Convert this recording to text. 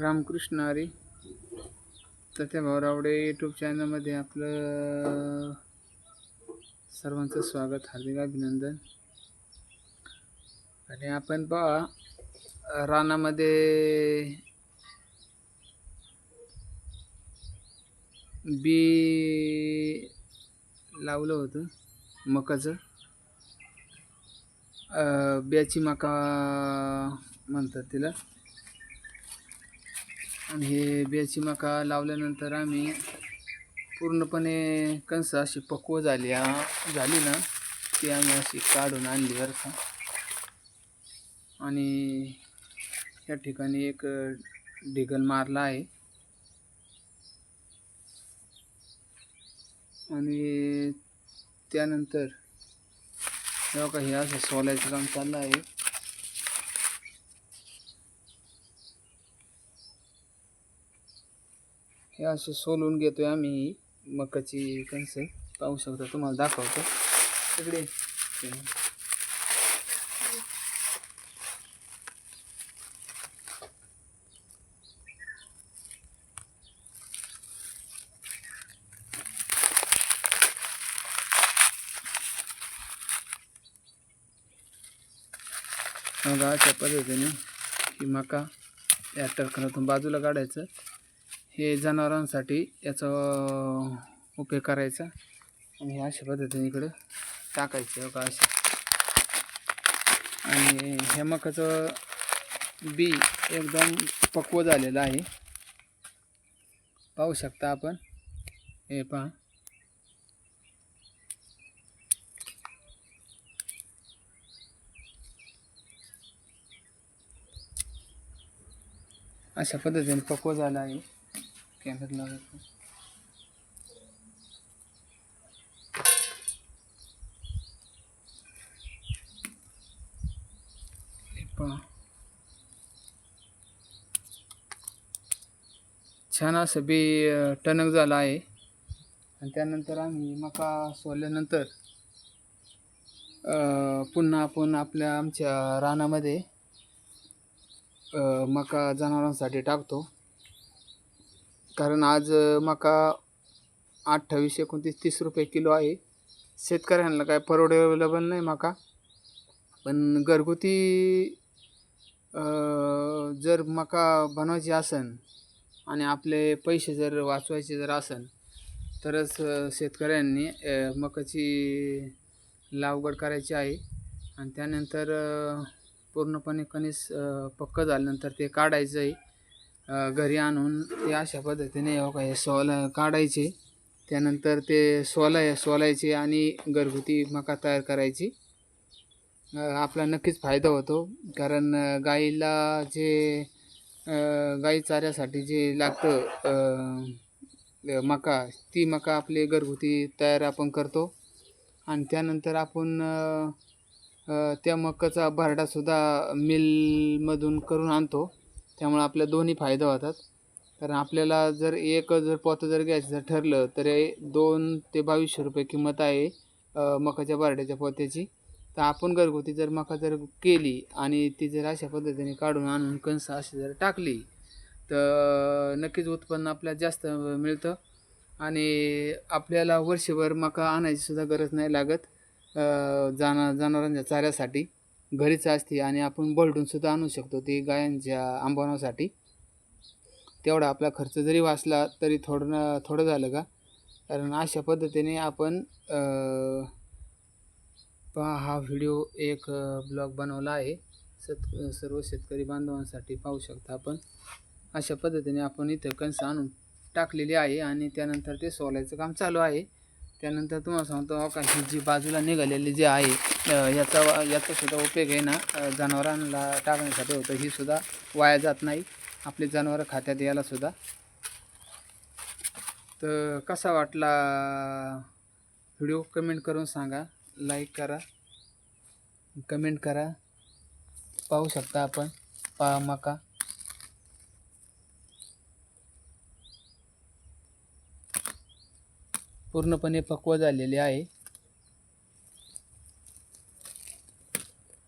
रामकृष्ण हरी. तथ्या भाऊरावडे यूट्यूब चॅनलमध्ये आपलं सर्वांचं स्वागत हार्दिक अभिनंदन. आणि आपण पहा रानामध्ये बी लावलं होतं मकाचं. ब्याची बियाची मका म्हणतात तिला. आणि हे बियाची मका लावल्यानंतर आम्ही पूर्णपणे कंस अशी पक्व झाली झाली ना ती आम्ही अशी काढून आणली बरं का. आणि या ठिकाणी एक ढिगल मारला आहे. आणि त्यानंतर हे असं सोलायचं काम चाललं आहे. हे असे सोलून घेतोय आम्ही मकाची कणस. पाहू शकता तुम्हाला दाखवतो. तिकडे मग अशा पद्धतीने की मका या टरकनातून बाजूला काढायचं. हे जनावरांसाठी याचा उपयोग करायचा. आणि हे अशा पद्धतीने इकडं टाकायचं का असे. आणि हे मकाचं बी एकदम पक्व झालेलं आहे. पाहू शकता आपण. हे पहा. अशा पद्धतीने पक्व झालं आहे. कॅमेरा लावायचं हे छान असं बी टणक झालं आहे. आणि त्यानंतर आम्ही मका सोडल्यानंतर अं, पुन्हा आपण आपल्या आमच्या रानामध्ये मका जनावरांसाठी टाकतो. कारण आज मका अठ्ठावीस एकोणतीस तीस रुपये किलो आहे. शेतकऱ्यांना काय परवडेबल नाही मका. पण घरगुती जर मका बनवायची असन आणि आपले पैसे जर वाचवायचे जर असन तरच शेतकऱ्यांनी मकाची लागवड करायची आहे. आणि त्यानंतर पूर्णपणे कणीस पक्कं पक्क झाल्यानंतर ते काढायचं आहे घरी आणून ते अशा पद्धतीने हो हे काढायचे. त्यानंतर ते सोलाय सोलायचे आणि घरगुती मका तयार करायची. आपला नक्कीच फायदा होतो. कारण गाईला जे गाई चाऱ्यासाठी जे लागतं मका ती मका आपली घरगुती तयार आपण करतो. आणि त्यानंतर आपण त्या मकाचा भरडासुद्धा मिलमधून करून आणतो. त्यामुळे आपल्या दोन्ही फायदा होतात. कारण आपल्याला जर एक जर पोतं जर घ्यायचं जर ठरलं तर दोन ते बावीसशे रुपये किंमत आहे मकाच्या बारड्याच्या पोत्याची. तर आपण घरगुती जर मका जर केली आणि ती जर अशा पद्धतीने काढून आणून कणसं अशी जर टाकली तर नक्कीच उत्पन्न आपल्याला जास्त मिळतं. आणि आपल्याला वर्षभर मका आणायची सुद्धा गरज नाही लागत अं, जाना जनावरांच्या चाऱ्यासाठी. घरीच असते आणि आपण बोलडूनसुद्धा आणू शकतो ती गायांच्या आंबवण्यासाठी. तेवढा आपला खर्च जरी वाचला तरी थोडं ना थोडं झालं का? कारण अशा पद्धतीने आपण पहा हा व्हिडिओ एक ब्लॉग बनवला आहे. सत सर्व शेतकरी बांधवांसाठी पाहू शकता आपण. अशा पद्धतीने आपण इथं कणसं आणून टाकलेली आहे आणि त्यानंतर ते सोलायचं काम चालू आहे. त्यानंतर तुम्हाला सांगतो का ही जी बाजूला निघालेली जी आहे याचा याचासुद्धा उपयोग आहे ना जनावरांना टाकण्यासाठी होतं. ही सुद्धा वाया जात नाही. आपली जनावरं खात्यात यायलासुद्धा तर कसा वाटला व्हिडिओ? कमेंट करून सांगा. लाईक करा. कमेंट करा. पाहू शकता आपण. पा मका. पूर्णपणे पक्व झालेले आहे.